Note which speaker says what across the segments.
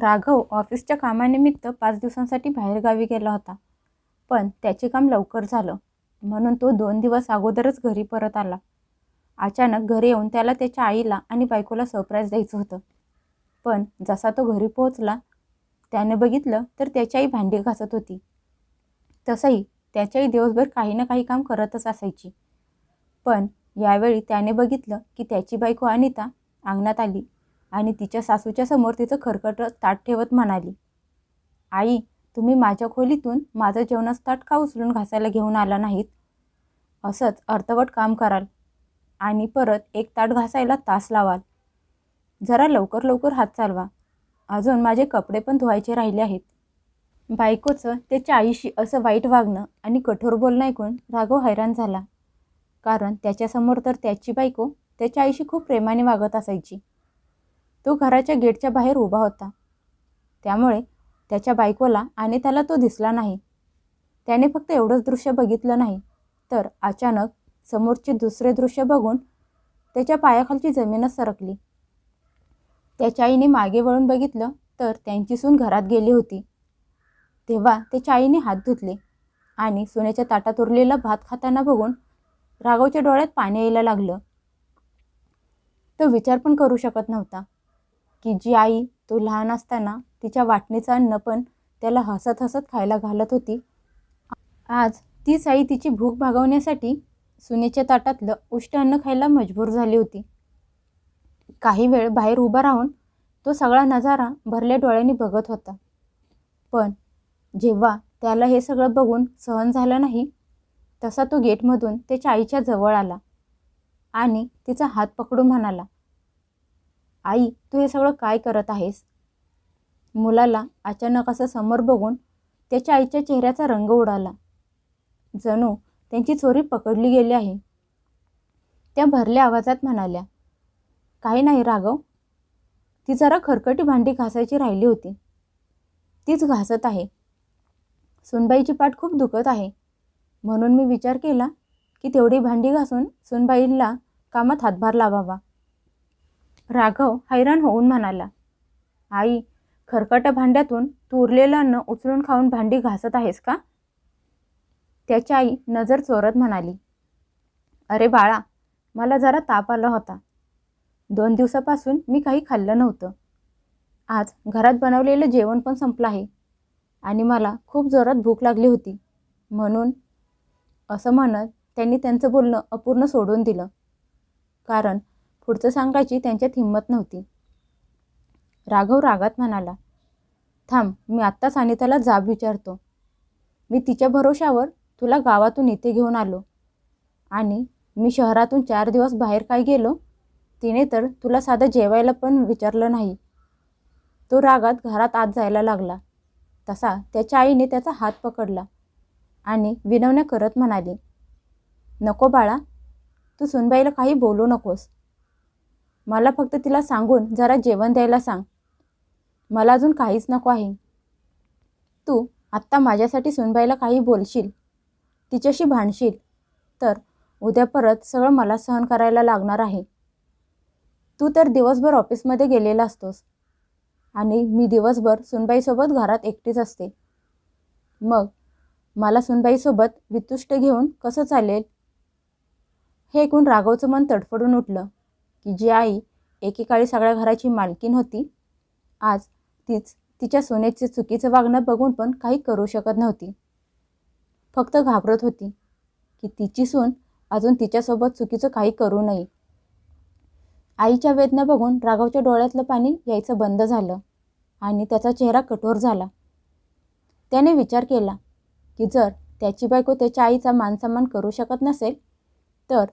Speaker 1: राघव ऑफिसच्या कामानिमित्त पाच दिवसांसाठी बाहेरगावी गेला होता. पण त्याचे काम लवकर झालं. म्हणून तो दोन दिवस अगोदरच घरी परत आला. अचानक घरी येऊन त्याला त्याच्या आईला आणि बायकोला सरप्राईज द्यायचं होतं. पण जसा तो घरी पोहोचला त्याने बघितलं तर त्याची आई भांडी घासत होती. तसंही त्याची आई दिवसभर काही ना काही काम करतच असायची. पण यावेळी त्याने बघितलं की त्याची बायको अनिता अंगणात आली. आणि तिच्या सासूच्या समोर तिचं खरखट ताट ठेवत म्हणाली आई तुम्ही माझ्या खोलीतून माझं जेवणाचं ताट का उचलून घासायला घेऊन आला नाहीत? असंच अर्धवट काम कराल आणि परत एक ताट घासायला तास लावाल. जरा लवकर लवकर हात चालवा. अजून माझे कपडे पण धुवायचे राहिले आहेत. बायकोचं त्याच्या आईशी असं वाईट वागणं आणि कठोर बोलणं ऐकून राघव हैराण झाला. कारण त्याच्यासमोर तर त्याची बायको त्याच्या आईशी खूप प्रेमाने वागत असायची. तो घराच्या गेटच्या बाहेर उभा होता. त्यामुळे त्याच्या बायकोला आणि त्याला तो दिसला नाही. त्याने फक्त एवढंच दृश्य बघितलं नाही. तर अचानक समोरचे दुसरे दृश्य बघून त्याच्या पायाखालची जमीनच सरकली. त्याच्या आईने मागे वळून बघितलं तर त्यांची सून घरात गेली होती. तेव्हा त्याच्या आईने हात धुतले आणि सोन्याच्या ताटात उरलेला भात खाताना बघून राघवच्या डोळ्यात पाणी यायला लागलं. तो विचार पण करू शकत नव्हता. की जी आई तो लहान असताना तिच्या वाटणीचं अन्न पण त्याला हसत हसत खायला घालत होती. आज तीच आई तिची भूक भागवण्यासाठी सुनेच्या ताटातलं उष्ट अन्न खायला मजबूर झाली होती. काही वेळ बाहेर उभा राहून तो सगळा नजारा भरल्या डोळ्यांनी बघत होता. पण जेव्हा त्याला हे सगळं बघून सहन झालं नाही तसा तो गेटमधून त्याच्या आईच्या जवळ आला आणि तिचा हात पकडून म्हणाला आई तू हे सगळं काय करत आहेस? मुलाला अचानक असं समोर बघून त्याच्या आईच्या चेहऱ्याचा रंग उडाला. जणू त्यांची चोरी पकडली गेली आहे. त्या भरल्या आवाजात म्हणाल्या काही नाही राघव. ती जरा खरकटी भांडी घासायची राहिली होती. तीच घासत आहे. सुनबाईची पाठ खूप दुखत आहे. म्हणून मी विचार केला की तेवढी भांडी घासून सुनबाईला कामात हातभार लावावा. राघव हैराण होऊन म्हणाला आई खरकट्या भांड्यातून तू उरलेलं अन्न उचलून खाऊन भांडी घासत आहेस का? त्याची आई नजर चोरत म्हणाली अरे बाळा मला जरा ताप आला होता. दोन दिवसापासून मी काही खाल्लं नव्हतं. आज घरात बनवलेलं जेवण पण संपलं आहे आणि मला खूप जोरात भूक लागली होती. म्हणून असं म्हणत त्यांनी त्यांचं बोलणं अपूर्ण सोडून दिलं. कारण पुढचं सांगायची त्यांच्यात हिंमत नव्हती. राघव रागात म्हणाला थांब मी आत्ताच अनिताला जाब विचारतो. मी तिच्या भरोशावर तुला गावातून इथे घेऊन आलो आणि मी शहरातून चार दिवस बाहेर काय गेलो तिने तर तुला साधं जेवायला पण विचारलं नाही. तो रागात घरात आत जायला लागला. तसा त्याच्या आईने त्याचा हात पकडला आणि विनवण्या करत म्हणाली नको बाळा तू सुनबाईला काही बोलू नकोस. मला फक्त तिला सांगून जरा जेवण द्यायला सांग. मला अजून काहीच नको आहे. तू आत्ता माझ्यासाठी सुनबाईला काही बोलशील तिच्याशी भांडशील तर उद्या परत सगळं मला सहन करायला लागणार आहे. तू तर दिवसभर ऑफिसमध्ये गेलेला असतोस आणि मी दिवसभर सुनबाईसोबत घरात एकटीच असते. मग मला सुनबाईसोबत वितुष्ट घेऊन कसं चालेल? हे ऐकून राघवचं मन तडफडून उठलं. की जी आई एकेकाळी सगळ्या घराची मालकीन होती आज तीच तिच्या सोन्याचे चुकीचं वागणं बघून पण काही करू शकत नव्हती. फक्त घाबरत होती की तिची सून अजून तिच्यासोबत चुकीचं काही करू नये. आईच्या वेदना बघून राघवच्या डोळ्यातलं पाणी यायचं बंद झालं आणि त्याचा चेहरा कठोर झाला. त्याने विचार केला की जर त्याची बायको त्याच्या आईचा मानसन्मान करू शकत नसेल तर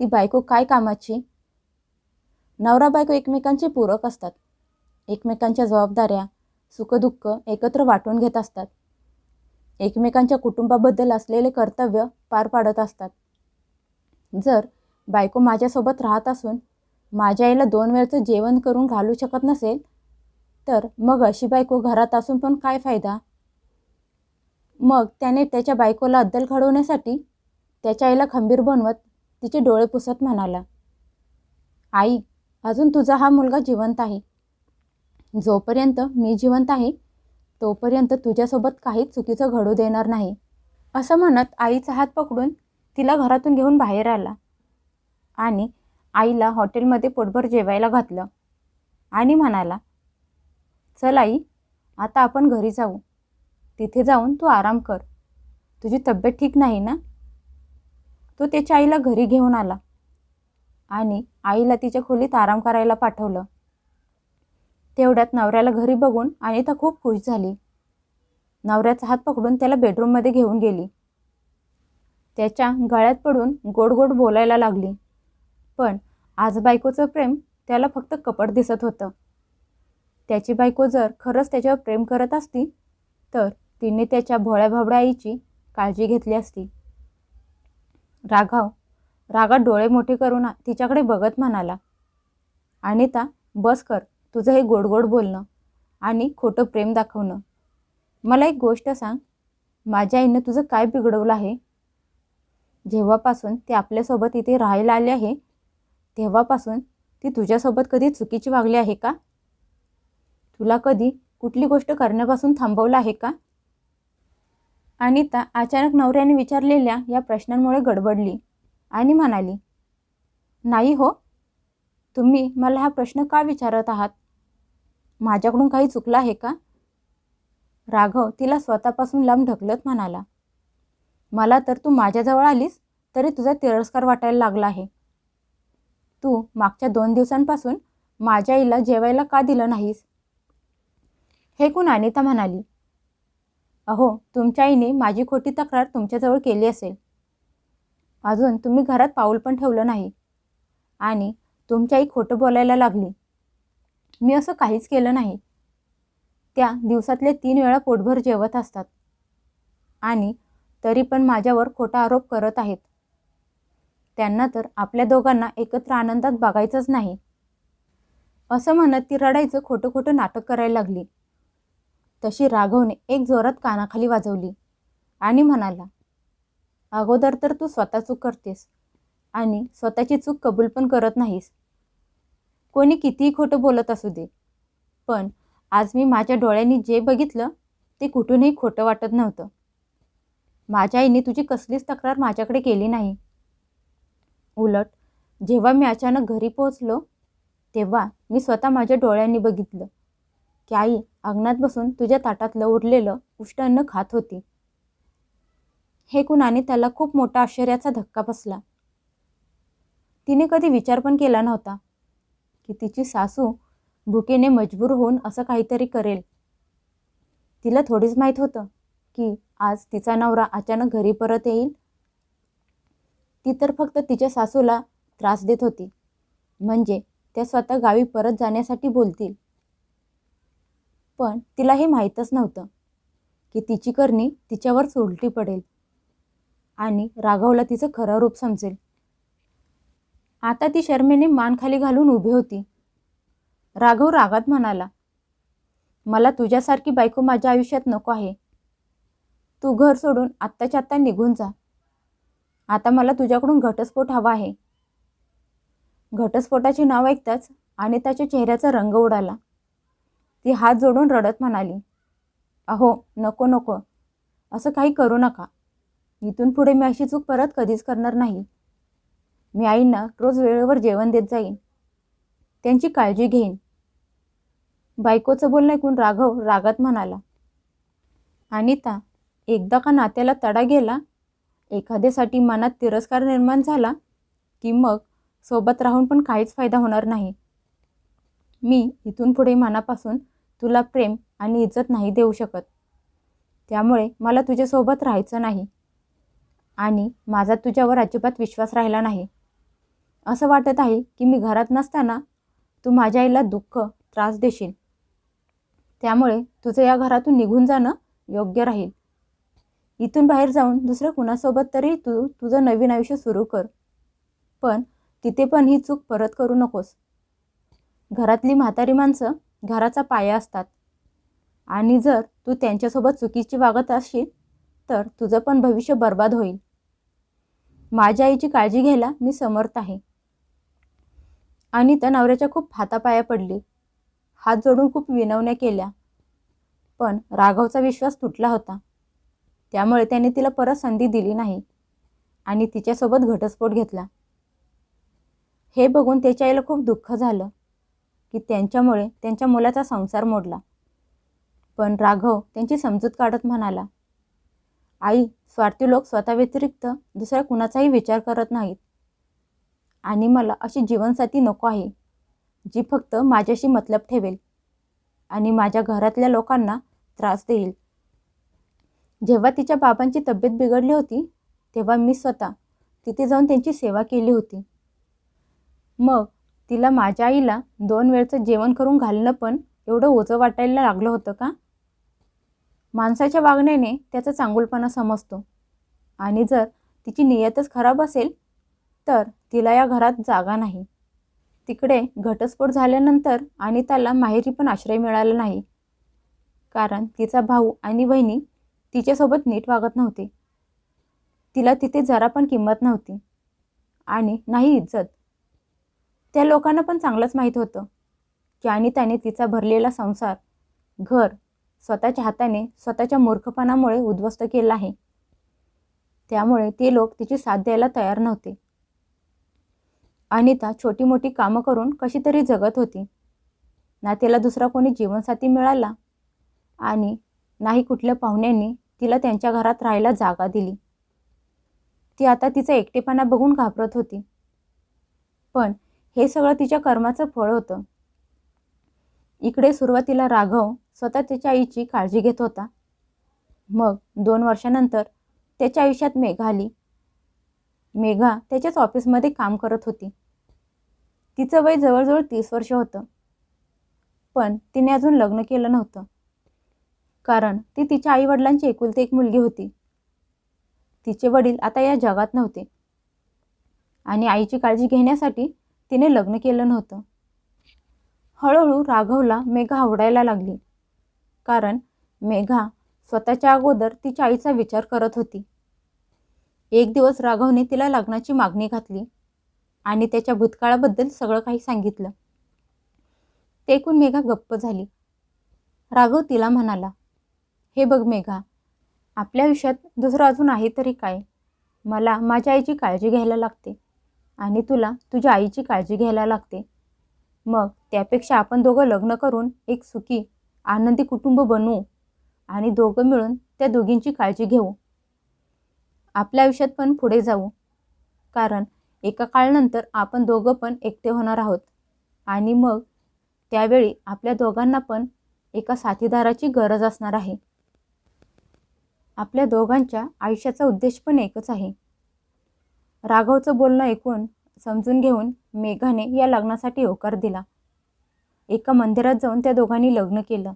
Speaker 1: ती बायको काय कामाची? नवरा बायको एकमेकांचे पूरक असतात. एकमेकांच्या जबाबदाऱ्या सुखदुःख एकत्र वाटून घेत असतात. एकमेकांच्या कुटुंबाबद्दल असलेले कर्तव्य पार पाडत असतात. जर बायको माझ्यासोबत राहत असून माझ्या आईला दोन वेळचं जेवण करून घालू शकत नसेल तर मग अशी बायको घरात असून पण काय फायदा? मग त्याने त्याच्या बायकोला अद्दल घडवण्यासाठी त्याच्या आईला खंबीर बनवत तिचे डोळे पुसत म्हणाला आई अजून तुझा हा मुलगा जिवंत आहे. जोपर्यंत मी जिवंत आहे तोपर्यंत तुझ्यासोबत काहीच चुकीचं घडू देणार नाही. असं म्हणत आईचा हात पकडून तिला घरातून घेऊन बाहेर आला आणि आईला हॉटेलमध्ये पोटभर जेवायला घातलं आणि म्हणाला चल आई आता आपण घरी जाऊ. तिथे जाऊन तू आराम कर. तुझी तब्येत ठीक नाही ना? तो त्याच्या आईला घरी घेऊन आला. आणि आईला तिच्या खोलीत आराम करायला पाठवलं. तेवढ्यात नवऱ्याला घरी बघून अनिता खूप खुश झाली. नवऱ्याचा हात पकडून त्याला बेडरूममध्ये घेऊन गेली. त्याच्या गळ्यात पडून गोड गोड बोलायला लागली. पण आज बायकोचं प्रेम त्याला फक्त कपट दिसत होतं. त्याची बायको जर खरंच त्याच्यावर प्रेम करत असती तर तिने त्याच्या भोळ्या भाबड्या आईची काळजी घेतली असती. राघव रागात डोळे मोठे करून तिच्याकडे बघत म्हणाला अनिता बस कर तुझं हे गोड गोड बोलणं आणि खोटं प्रेम दाखवणं. मला एक गोष्ट सांग माझ्या आईनं तुझं काय बिघडवलं आहे? जेव्हापासून ते आपल्यासोबत इथे राहायला आले आहे तेव्हापासून ती तुझ्यासोबत कधी चुकीची वागली आहे का? तुला कधी कुठली गोष्ट करण्यापासून थांबवलं आहे का? अनिता अचानक नवऱ्याने विचारलेल्या या प्रश्नांमुळे गडबडली. आणि म्हणाली नाही हो. तुम्ही मला हा प्रश्न का विचारत आहात? माझ्याकडून काही चुकलं आहे का? राघव तिला स्वतःपासून लांब ढकलत म्हणाला मला तर तू माझ्याजवळ आलीस तरी तुझा तिरस्कार वाटायला लागला आहे. तू मागच्या दोन दिवसांपासून माझ्या आईला जेवायला का दिलं नाहीस? हे कोण अनिता म्हणाली अहो तुमच्या आईने माझी खोटी तक्रार तुमच्याजवळ केली असेल. अजून तुम्ही घरात पाऊल पण ठेवलं नाही. आणि तुमची आई खोटं बोलायला लागली. मी असं काहीच केलं नाही. त्या दिवसातले तीन वेळा पोटभर जेवत असतात. आणि तरी पण माझ्यावर खोटा आरोप करत आहेत. त्यांना तर आपल्या दोघांना एकत्र आनंदात बघायचंच नाही. असं म्हणत ती रडायचं खोटं खोटं नाटक करायला लागली. तशी राघवने एक जोरात कानाखाली वाजवली आणि म्हणाला अगोदर तर तू स्वतः चूक करतेस आणि स्वतःची चूक कबूल पण करत नाहीस. कोणी कितीही खोटं बोलत असू दे पण आज मी माझ्या डोळ्यांनी जे बघितलं ते कुठूनही खोटं वाटत नव्हतं. माझ्या आईने तुझी कसलीच तक्रार माझ्याकडे केली नाही. उलट जेव्हा मी अचानक घरी पोहोचलो तेव्हा मी स्वतः माझ्या डोळ्यांनी बघितलं की आई अंगणात बसून तुझ्या ताटातलं उरलेलं उष्ट अन्न खात होती. हे कुणाने त्याला खूप मोठा आश्चर्याचा धक्का बसला. तिने कधी विचार पण केला नव्हता की तिची सासू भुकेने मजबूर होऊन असं काहीतरी करेल. तिला थोडीच माहीत होतं की आज तिचा नवरा अचानक घरी परत येईल. ती तर फक्त तिच्या सासूला त्रास देत होती. म्हणजे त्या स्वतः गावी परत जाण्यासाठी बोलतील. पण तिला हे माहीतच नव्हतं की तिची करणी तिच्यावरच उलटी पडेल. आणि राघवला तिचं खरं रूप समजेल. आता ती शर्मेने मान खाली घालून उभी होती. राघव रागात म्हणाला मला तुझ्यासारखी बायको माझ्या आयुष्यात नको आहे. तू घर सोडून आत्ताच्या आत्ता निघून जा. आता मला तुझ्याकडून घटस्फोट हवा आहे. घटस्फोटाचे नाव ऐकताच आणि त्याच्या चेहऱ्याचा रंग उडाला. ती हात जोडून रडत म्हणाली अहो नको नको. असं काही करू नका. इथून पुढे मी अशी चूक परत कधीच करणार नाही. मी आईंना रोज वेळेवर जेवण देत जाईन. त्यांची काळजी घेईन. बायकोचं बोलणं ऐकून राघव रागात म्हणाला अनिता एकदा का नात्याला तडा गेला? एखाद्यासाठी मनात तिरस्कार निर्माण झाला की मग सोबत राहून पण काहीच फायदा होणार नाही. मी इथून पुढे मनापासून तुला प्रेम आणि इज्जत नाही देऊ शकत. त्यामुळे मला तुझ्यासोबत राहायचं नाही. आणि माझा तुझ्यावर अजिबात विश्वास राहिला नाही. असं वाटत आहे की मी घरात नसताना तू माझ्या आईला दुःख त्रास देशील. त्यामुळे तुझं या घरातून निघून जाणं योग्य राहील. इथून बाहेर जाऊन दुसऱ्या कुणासोबत तरी तू तुझं नवीन आयुष्य सुरू कर. पण तिथे पण ही चूक परत करू नकोस. घरातली म्हातारी माणसं घराचा पाया असतात. आणि जर तू त्यांच्यासोबत चुकीची वागत असशील तर तुझं पण भविष्य बर्बाद होईल. माझ्या आईची काळजी घ्यायला मी समर्थ आहे. आणि त्या नवऱ्याच्या खूप हातापाया पडली. हात जोडून खूप विनवण्या केल्या. पण राघवचा विश्वास तुटला होता. त्यामुळे त्याने तिला परत संधी दिली नाही आणि तिच्यासोबत घटस्फोट घेतला. हे बघून त्याच्या आईला खूप दुःख झालं की त्यांच्यामुळे त्यांच्या मुलाचा संसार मोडला. पण राघव त्यांची समजूत काढत म्हणाला आई स्वार्थी लोक स्वतः व्यतिरिक्त दुसऱ्या कुणाचाही विचार करत नाहीत. आणि मला अशी जीवनसाथी नको आहे जी फक्त माझ्याशी मतलब ठेवेल आणि माझ्या घरातल्या लोकांना त्रास देईल. जेव्हा तिच्या बाबांची तब्येत बिघडली होती तेव्हा मी स्वतः तिथे जाऊन त्यांची सेवा केली होती. मग तिला माझ्या आईला दोन वेळचं जेवण करून घालणं पण एवढं ओझं वाटायला लागलं होतं का? माणसाच्या वागण्याने त्याचा चांगुलपणा समजतो. आणि जर तिची नियतच खराब असेल तर तिला या घरात जागा नाही. तिकडे घटस्फोट झाल्यानंतर आणि त्याला माहेरी पण आश्रय मिळाला नाही. कारण तिचा भाऊ आणि बहिणी तिच्यासोबत नीट वागत नव्हते. तिला तिथे जरा पण किंमत नव्हती. आणि नाही इज्जत. त्या लोकांना पण चांगलंच माहीत होतं की आणि त्याने तिचा भरलेला संसार घर स्वतःच्या हाताने स्वतःच्या मूर्खपणामुळे उद्ध्वस्त केला आहे. त्यामुळे ते लोक तिची साथ द्यायला तयार नव्हते. अनिता छोटी मोठी कामं करून कशी तरी जगत होती. ना तिला दुसरा कोणी जीवनसाथी मिळाला आणि नाही कुठल्या पाहुण्यांनी तिला त्यांच्या घरात राहायला जागा दिली. ती आता तिचा एकटेपणा बघून घाबरत होती. पण हे सगळं तिच्या कर्माचं फळ होतं. इकडे सुरुवातीला राघव स्वतः त्याच्या आईची काळजी घेत होता. मग दोन वर्षानंतर त्याच्या आयुष्यात मेघा आली. मेघा त्याच्याच ऑफिसमध्ये काम करत होती. तिचं वय जवळजवळ तीस वर्ष होतं. पण तिने अजून लग्न केलं नव्हतं. कारण ती तिच्या आईवडिलांची एकुलती एक मुलगी होती. तिचे वडील आता या जगात नव्हते. आणि आईची काळजी घेण्यासाठी तिने लग्न केलं नव्हतं. हळूहळू राघवला मेघा आवडायला लागली. कारण मेघा स्वतःच्या अगोदर तिच्या आईचा विचार करत होती. एक दिवस राघवने तिला लग्नाची मागणी घातली आणि त्याच्या भूतकाळाबद्दल सगळं काही सांगितलं. ते ऐकून मेघा गप्प झाली. राघव तिला म्हणाला हे बघ मेघा आपल्या आयुष्यात दुसरं अजून आहे तरी काय? मला माझ्या आईची काळजी घ्यायला लागते आणि तुला तुझ्या आईची काळजी घ्यायला लागते. मग त्यापेक्षा आपण दोघं लग्न करून एक सुखी आनंदी कुटुंब बनवू आणि दोघं मिळून त्या दोघींची काळजी घेऊ. आपल्या आयुष्यात पण पुढे जाऊ. कारण एका काळानंतर आपण दोघं पण एकटे होणार आहोत. आणि मग त्यावेळी आपल्या दोघांना पण एका साथीदाराची गरज असणार आहे. आपल्या दोघांच्या आयुष्याचा उद्देश पण एकच आहे. राघवचं बोलणं ऐकून समजून घेऊन मेघाने या लग्नासाठी होकार दिला. एका मंदिरात जाऊन त्या दोघांनी लग्न केलं.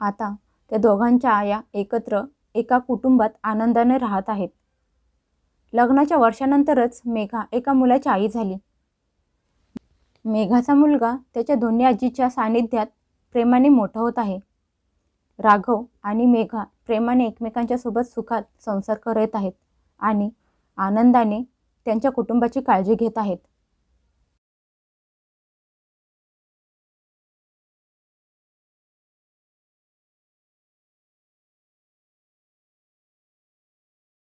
Speaker 1: आता त्या दोघांच्या आया एकत्र एका कुटुंबात आनंदाने राहत आहेत. लग्नाच्या वर्षानंतरच मेघा एका मुलाची आई झाली. मेघाचा मुलगा त्याच्या दोन्ही आजीच्या सानिध्यात प्रेमाने मोठा होत आहे. राघव आणि मेघा प्रेमाने एकमेकांच्या सोबत सुखात संसार करत आहेत आणि आनंदाने त्यांच्या कुटुंबाची काळजी घेत आहेत.